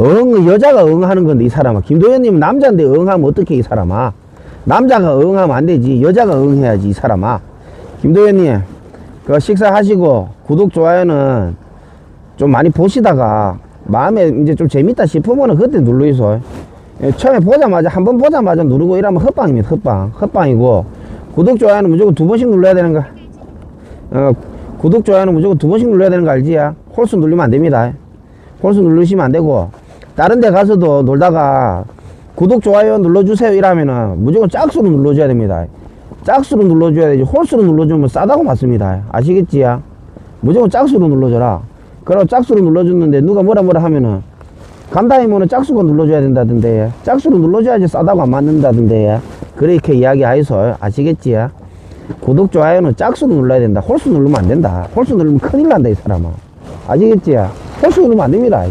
응, 여자가 응 하는 건데, 이 사람아. 김도현님 남자인데 응 하면 어떻게, 이 사람아. 남자가 응 하면 안 되지. 여자가 응 해야지, 이 사람아. 김도현님, 그 식사하시고, 구독, 좋아요는 좀 많이 보시다가, 마음에 이제 좀 재밌다 싶으면은 그때 눌러있어. 예, 처음에 보자마자, 한 번 보자마자 누르고 이러면 헛방입니다, 헛방. 헛방이고, 구독, 좋아요는 무조건 두 번씩 눌러야 되는 거. 어, 구독, 좋아요는 무조건 두 번씩 눌러야 되는 거 알지? 야? 홀수 누르면 안 됩니다. 홀수 누르시면 안 되고, 다른 데 가서도 놀다가, 구독, 좋아요 눌러주세요 이러면은 무조건 짝수로 눌러줘야 됩니다. 짝수로 눌러줘야 되지, 홀수로 눌러주면 싸다고 맞습니다. 아시겠지? 야? 무조건 짝수로 눌러줘라. 그럼 짝수로 눌러줬는데 누가 뭐라 뭐라 하면은, 간다 이면은 짝수가 눌러줘야 된다던데, 짝수로 눌러줘야지 싸다고 안 맞는다던데, 그렇게 이야기하이소. 아시겠지? 야? 구독, 좋아요는 짝수로 눌러야 된다. 홀수 누르면 안 된다. 홀수 누르면 큰일 난다, 이 사람아. 아시겠지? 홀수 누르면 안 됩니다.